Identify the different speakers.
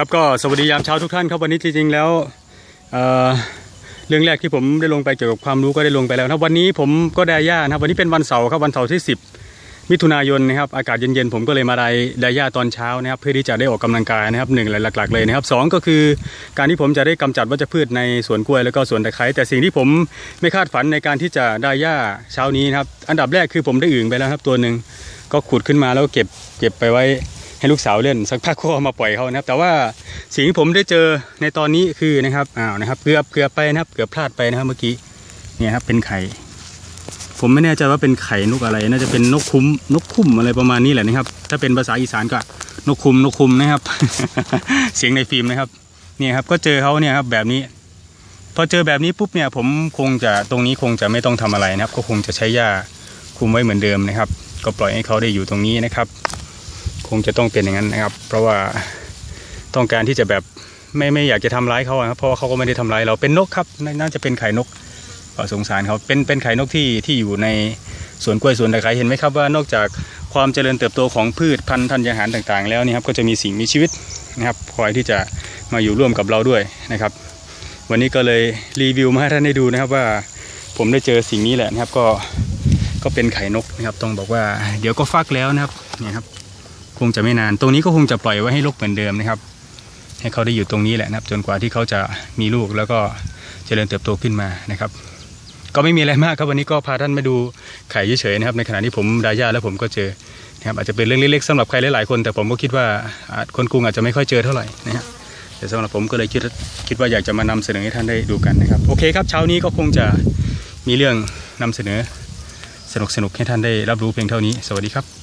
Speaker 1: ครับก็สวัสดียามเช้าทุกท่านครับวันนี้จริงๆแล้วเเรื่องแรกที่ผมได้ลงไปเกี่ยวกับความรู้ก็ได้ลงไปแล้วนะวันนี้ผมก็ได้ย่านะครับวันนี้เป็นวันเสาร์ครับวันเสาร์ที่ 10 มิถุนายนนะครับอากาศเย็นๆผมก็เลยมาได้ได้ย่าตอนเช้านะครับเพื่อที่จะได้ออกกำลังกายนะครับหนึ่งหลักๆเลยนะครับสองก็คือการที่ผมจะได้กำจัดวัชพืชในสวนกล้วยแล้วก็สวนตะไคร้แต่สิ่งที่ผมไม่คาดฝันในการที่จะได้ย่าเช้านี้นะครับอันดับแรกคือผมได้อึ่งไปแล้วครับตัวหนึ่งก็ขุดขึ้นมาแล้วเก็บเก็บไปไว้ ให้ลูกสาวเล่นสักพักก็มาปล่อยเขานะครับ แต่ว่าสิ่งที่ผมได้เจอในตอนนี้คือนะครับอ้าวนะครับเกือบเกือบไปนะครับเกือบพลาดไปนะครับเมื่อกี้เนี่ยครับเป็นไข่ ผมไม่แน่ใจว่าเป็นไข่นกอะไร น่าจะเป็นนกคุ้มนกคุ้มอะไรประมาณนี้แหละนะครับ ถ้าเป็นภาษาอีสานก็นกคุ้มนกคุ้มนะครับ เสียงในฟิล์มนะครับเนี่ยครับก็เจอเขาเนี่ยครับแบบนี้ พอเจอแบบนี้ปุ๊บเนี่ยผมคงจะตรงนี้คงจะไม่ต้องทำอะไรนะครับ ก็คงจะใช้หญ้าคุมไว้เหมือนเดิมนะครับ ก็ปล่อยให้เขาได้อยู่ตรงนี้นะครับ คงจะต้องเป็นอย่างนั้นนะครับ เพราะว่าต้องการที่จะแบบไม่ไม่อยากจะทำร้ายเขาครับเพราะว่าเขาก็ไม่ได้ทำร้ายเราเป็นนกครับน,น่าจะเป็นไข่นกสงสารเขาเป็นเป็นไข่นกที่ที่อยู่ในสวนกล้วยสวนตะไคร้เห็นไหมครับว่านอกจากความเจริญเติบโตของพืชพันธุ์ธัญญาหารต่างๆ แล้วนี่ครับก็จะมีสิ่งมีชีวิตนะครับคอยที่จะมาอยู่ร่วมกับเราด้วยนะครับ วันนี้ก็เลยรีวิวมาให้ท่านได้ดูนะครับว่าผมได้เจอสิ่งนี้แหละนะครับก็ก็เป็นไข่นกนะครับต้องบอกว่าเดี๋ยวก็ฟักแล้วนะครับเนี่ยครับ คงจะไม่นาน ตรงนี้ก็คงจะปล่อยไว้ให้ลูกเหมือนเดิมนะครับ ให้เขาได้อยู่ตรงนี้แหละนะครับ จนกว่าที่เขาจะมีลูกแล้วก็เจริญเติบโตขึ้นมานะครับ ก็ไม่มีอะไรมากครับวันนี้ก็พาท่านมาดูไข่เฉยๆนะครับ ในขณะที่ผมดาย่าแล้วผมก็เจอนะครับอาจจะเป็นเรื่องเล็กๆสำหรับใครหลายๆคน แต่ผมก็คิดว่าคนกรุงอาจจะไม่ค่อยเจอเท่าไหร่นะฮะแต่สำหรับผมก็เลยคิดคิดว่าอยากจะมานำเสนอให้ท่านได้ดูกันนะครับโอเคครับเช้านี้ก็คงจะมีเรื่องนำเสนอสนุกๆให้ท่านได้รับรู้เพียงเท่านี้ สวัสดีครับ